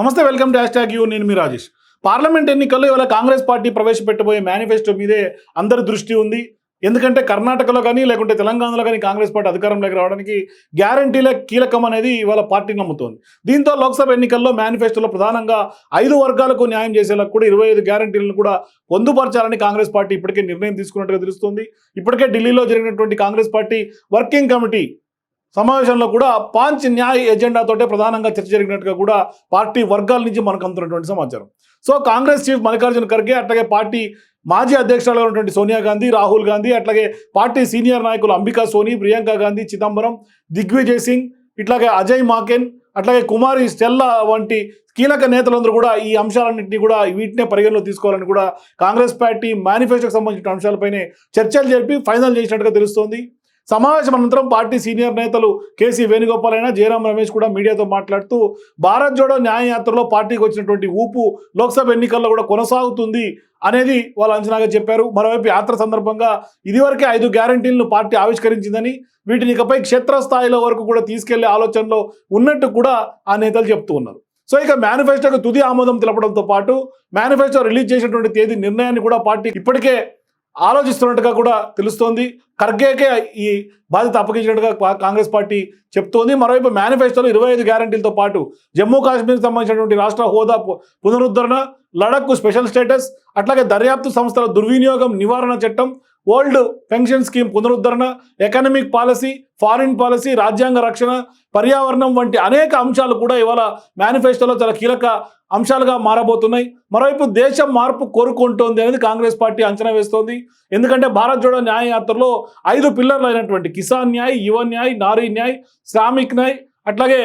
నమస్తే welcome to hash tag U. నేను మీ రాజేష్. పార్లమెంట్ ఎన్నికల్లో ఇవాళ కాంగ్రెస్ పార్టీ ప్రవేశపెట్టబోయే మేనిఫెస్టో మీదే అందరి దృష్టి ఉంది. ఎందుకంటే కర్ణాటకలో కానీ లేకుంటే తెలంగాణలో కానీ కాంగ్రెస్ పార్టీ అధికారంలోకి రావడానికి గ్యారంటీలే కీలకం అనేది ఇవాళ పార్టీ నమ్ముతోంది. దీంతో లోక్సభ ఎన్నికల్లో మేనిఫెస్టోలో ప్రధానంగా ఐదు వర్గాలకు న్యాయం చేసేలా కూడా ఇరవై ఐదు గ్యారంటీలను కూడా పొందుపరచాలని కాంగ్రెస్ పార్టీ ఇప్పటికే నిర్ణయం తీసుకున్నట్టుగా తెలుస్తుంది. ఇప్పటికే ఢిల్లీలో జరిగినటువంటి కాంగ్రెస్ పార్టీ వర్కింగ్ కమిటీ సమావేశంలో కూడా పాంచ్ న్యాయ్ ఎజెండాతోటే ప్రధానంగా చర్చ జరిగినట్టుగా కూడా పార్టీ వర్గాల నుంచి మనకు అందుతున్నటువంటి సమాచారం. So Congress chief Mallikarjuna Kharge అట్లాగే పార్టీ మాజీ అధ్యక్షురాలు ఉన్నటువంటి సోనియా గాంధీ రాహుల్ గాంధీ అట్లాగే పార్టీ సీనియర్ నాయకులు అంబికా సోని ప్రియాంక గాంధీ చిదంబరం దిగ్విజయ్ సింగ్ ఇట్లాగే అజయ్ మాకెన్ అట్లాగే కుమారి స్టెల్లా వంటి కీలక నేతలందరూ కూడా ఈ అంశాలన్నింటినీ కూడా వీటినే పరిగణలో తీసుకోవాలని కూడా కాంగ్రెస్ పార్టీ మేనిఫెస్టోకి సంబంధించిన అంశాలపైనే చర్చలు జరిపి ఫైనల్ చేసినట్టుగా తెలుస్తోంది. సమావేశం అనంతరం పార్టీ సీనియర్ నేతలు కేసీ వేణుగోపాల్ అయినా జయరాం రమేష్ కూడా మీడియాతో మాట్లాడుతూ భారత్ జోడో న్యాయయాత్రలో పార్టీకి వచ్చినటువంటి ఊపు లోక్సభ ఎన్నికల్లో కూడా కొనసాగుతుంది అనేది వాళ్ళు అంచనాగా చెప్పారు. మరోవైపు యాత్ర సందర్భంగా ఇదివరకే ఐదు గ్యారంటీలను పార్టీ ఆవిష్కరించిందని వీటిని ఇకపై క్షేత్రస్థాయిలో వరకు కూడా తీసుకెళ్ళే ఆలోచనలో ఉన్నట్టు కూడా ఆ నేతలు చెప్తూ ఉన్నారు. సో ఇక మేనిఫెస్టోకు తుది ఆమోదం తెలపడంతో పాటు మేనిఫెస్టో రిలీజ్ చేసినటువంటి తేదీ నిర్ణయాన్ని కూడా పార్టీ ఇప్పటికే ఆలోచిస్తున్నట్టుగా కూడా తెలుస్తోంది. ఖర్గేకే ఈ బాధ్యత అప్పగించినట్టుగా కాంగ్రెస్ పార్టీ చెప్తోంది. మరోవైపు మేనిఫెస్టోలో ఇరవై ఐదు గ్యారంటీలతో పాటు జమ్మూ కాశ్మీర్కి సంబంధించినటువంటి రాష్ట్ర హోదా పునరుద్ధరణ లడఖ్కు స్పెషల్ స్టేటస్ అట్లాగే దర్యాప్తు సంస్థల దుర్వినియోగం నివారణ చట్టం ఓల్డ్ పెన్షన్ స్కీమ్ పునరుద్ధరణ ఎకనమిక్ పాలసీ ఫారిన్ పాలసీ రాజ్యాంగ రక్షణ పర్యావరణం వంటి అనేక అంశాలు కూడా ఇవాళ మేనిఫెస్టోలో చాలా కీలక అంశాలుగా మారబోతున్నాయి. మరోవైపు దేశం మార్పు కోరుకుంటోంది అనేది కాంగ్రెస్ పార్టీ అంచనా వేస్తోంది. ఎందుకంటే భారత్ జోడో న్యాయ యాత్రలో ఐదు పిల్లర్లు అయినటువంటి కిసాన్ న్యాయ్ యువ న్యాయ్ నారీ న్యాయ్ శ్రామిక్ న్యాయ్ అట్లాగే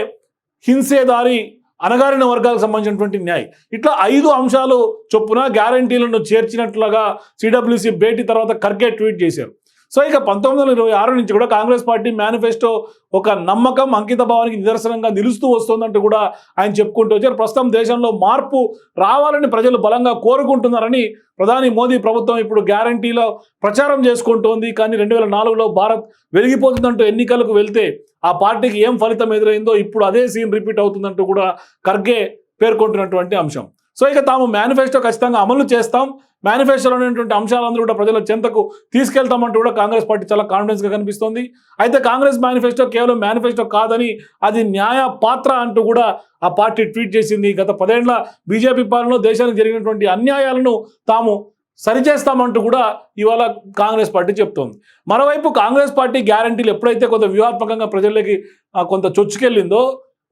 హింసేదారి అనగారిన వర్గాలకు సంబంధించినటువంటి న్యాయ్. ఇట్లా ఐదు అంశాలు చొప్పున గ్యారంటీలను చేర్చినట్లుగా సిడబ్ల్యూసి భేటీ తర్వాత ఖర్గే ట్వీట్ చేశారు. సో ఇక పంతొమ్మిది వందల ఇరవై ఆరు నుంచి కూడా కాంగ్రెస్ పార్టీ మేనిఫెస్టో ఒక నమ్మకం అంకిత భావానికి నిదర్శనంగా నిలుస్తూ వస్తుందంటూ కూడా ఆయన చెప్పుకుంటూ వచ్చారు. ప్రస్తుతం దేశంలో మార్పు రావాలని ప్రజలు బలంగా కోరుకుంటున్నారని ప్రధాని మోదీ ప్రభుత్వం ఇప్పుడు గ్యారంటీలో ప్రచారం చేసుకుంటోంది. కానీ రెండు వేల నాలుగులో భారత్ వెలిగిపోతుందంటూ ఎన్నికలకు వెళ్తే ఆ పార్టీకి ఏం ఫలితం ఎదురైందో ఇప్పుడు అదే సీన్ రిపీట్ అవుతుందంటూ కూడా ఖర్గే పేర్కొంటున్నటువంటి అంశం. సో ఇక తాము మేనిఫెస్టో ఖచ్చితంగా అమలు చేస్తాం. మేనిఫెస్టోలో ఉన్నటువంటి అంశాలందరూ కూడా ప్రజల చెంతకు తీసుకెళ్తామంటూ కూడా కాంగ్రెస్ పార్టీ చాలా కాన్ఫిడెన్స్గా కనిపిస్తోంది. అయితే కాంగ్రెస్ మేనిఫెస్టో కేవలం మేనిఫెస్టో కాదని అది న్యాయ పాత్ర అంటూ కూడా ఆ పార్టీ ట్వీట్ చేసింది. గత పదేళ్ళ బీజేపీ పాలనలో దేశానికి జరిగినటువంటి అన్యాయాలను తాము సరిచేస్తామంటూ కూడా ఇవాళ కాంగ్రెస్ పార్టీ చెప్తోంది. మరోవైపు కాంగ్రెస్ పార్టీ గ్యారంటీలు ఎప్పుడైతే కొంత వ్యూహాత్మకంగా ప్రజల్లోకి కొంత చొచ్చుకెళ్ళిందో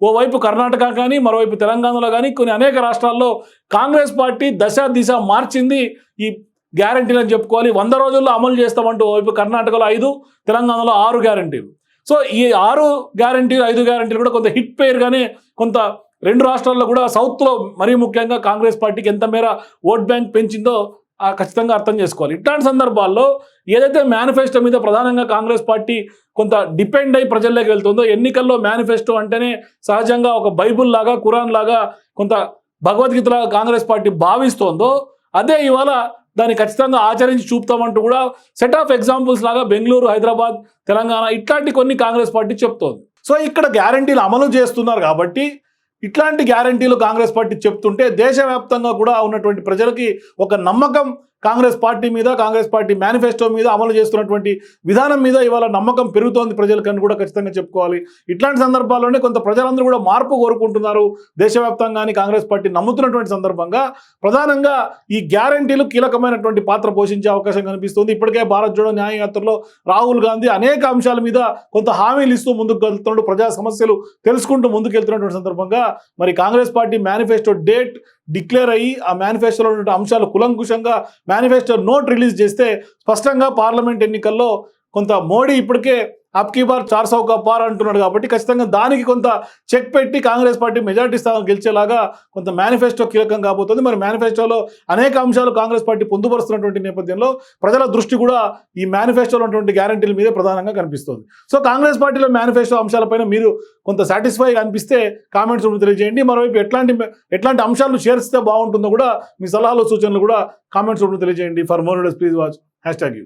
ఓవైపు కర్ణాటక కానీ మరోవైపు తెలంగాణలో కానీ కొన్ని అనేక రాష్ట్రాల్లో కాంగ్రెస్ పార్టీ దశ దిశ మార్చింది ఈ గ్యారంటీలు అని చెప్పుకోవాలి. వంద రోజుల్లో అమలు చేస్తామంటూ ఓవైపు కర్ణాటకలో ఐదు తెలంగాణలో ఆరు గ్యారంటీలు. సో ఈ ఆరు గ్యారంటీలు ఐదు గ్యారంటీలు కూడా కొంత హిట్ పేరుగానే కొంత రెండు రాష్ట్రాల్లో కూడా సౌత్లో మరీ ముఖ్యంగా కాంగ్రెస్ పార్టీకి ఎంత మేర ఓట్ బ్యాంక్ పెంచిందో ఖచ్చితంగా అర్థం చేసుకోవాలి. ఇట్లాంటి సందర్భాల్లో ఏదైతే మేనిఫెస్టో మీద ప్రధానంగా కాంగ్రెస్ పార్టీ కొంత డిపెండ్ అయి ప్రజల్లోకి వెళ్తుందో ఎన్నికల్లో మేనిఫెస్టో అంటేనే సహజంగా ఒక బైబుల్ లాగా కురాన్ లాగా కొంత భగవద్గీతలాగా కాంగ్రెస్ పార్టీ భావిస్తోందో అదే ఇవాళ దాన్ని ఖచ్చితంగా ఆచరించి చూపుతామంటూ కూడా సెట్ ఆఫ్ ఎగ్జాంపుల్స్ లాగా బెంగళూరు హైదరాబాద్ తెలంగాణ ఇట్లాంటి కొన్ని కాంగ్రెస్ పార్టీ చెప్తోంది. సో ఇక్కడ గ్యారంటీలు అమలు చేస్తున్నారు కాబట్టి ఇట్లాంటి గ్యారంటీలు కాంగ్రెస్ పార్టీ చెప్తుంటే దేశవ్యాప్తంగా కూడా ఉన్నటువంటి ప్రజలకి ఒక నమ్మకం కాంగ్రెస్ పార్టీ మీద కాంగ్రెస్ పార్టీ మేనిఫెస్టో మీద అమలు చేస్తున్నటువంటి విధానం మీద ఇవాళ నమ్మకం పెరుగుతోంది ప్రజలకని కూడా ఖచ్చితంగా చెప్పుకోవాలి. ఇట్లాంటి సందర్భాల్లోనే కొంత ప్రజలందరూ కూడా మార్పు కోరుకుంటున్నారు. దేశవ్యాప్తంగాని కాంగ్రెస్ పార్టీ నమ్ముతున్నటువంటి సందర్భంగా ప్రధానంగా ఈ గ్యారంటీలు కీలకమైనటువంటి పాత్ర పోషించే అవకాశం కనిపిస్తుంది. ఇప్పటికే భారత్ జోడో న్యాయయాత్రలో రాహుల్ గాంధీ అనేక అంశాల మీద కొంత హామీలు ఇస్తూ ముందుకు వెళ్తున్నాడు. ప్రజా సమస్యలు తెలుసుకుంటూ ముందుకు వెళ్తున్నటువంటి సందర్భంగా మరి Congress party manifesto date declare అయ్యి ఆ మేనిఫెస్టోలో ఉన్న అంశాలు కులంకుశంగా మేనిఫెస్టో నోట్ రిలీజ్ చేస్తే స్పష్టంగా పార్లమెంట్ ఎన్నికల్లో కొంత మోడీ ఇప్పటికే అప్కీ బార్ చార్ సౌ పార్ అంటున్నాడు కాబట్టి ఖచ్చితంగా దానికి కొంత చెక్ పెట్టి కాంగ్రెస్ పార్టీ మెజార్టీ స్థానం గెలిచేలాగా కొంత మేనిఫెస్టో కీలకం కాబోతుంది. మరి మేనిఫెస్టోలో అనేక అంశాలు కాంగ్రెస్ పార్టీ పొందుపరుస్తున్నటువంటి నేపథ్యంలో ప్రజల దృష్టి కూడా ఈ మేనిఫెస్టోలో ఉన్నటువంటి గ్యారంటీల మీదే ప్రధానంగా కనిపిస్తుంది. సో కాంగ్రెస్ పార్టీలో మేనిఫెస్టో అంశాలపైన మీరు కొంత సాటిస్ఫై అనిపిస్తే కామెంట్స్ తెలియజేయండి. మరోవైపు ఎట్లాంటి ఎట్లాంటి అంశాలు చేరిస్తే బాగుంటుందో కూడా మీ సలహాలు సూచనలు కూడా కామెంట్స్ తెలియజేయండి. For more please watch hash tag U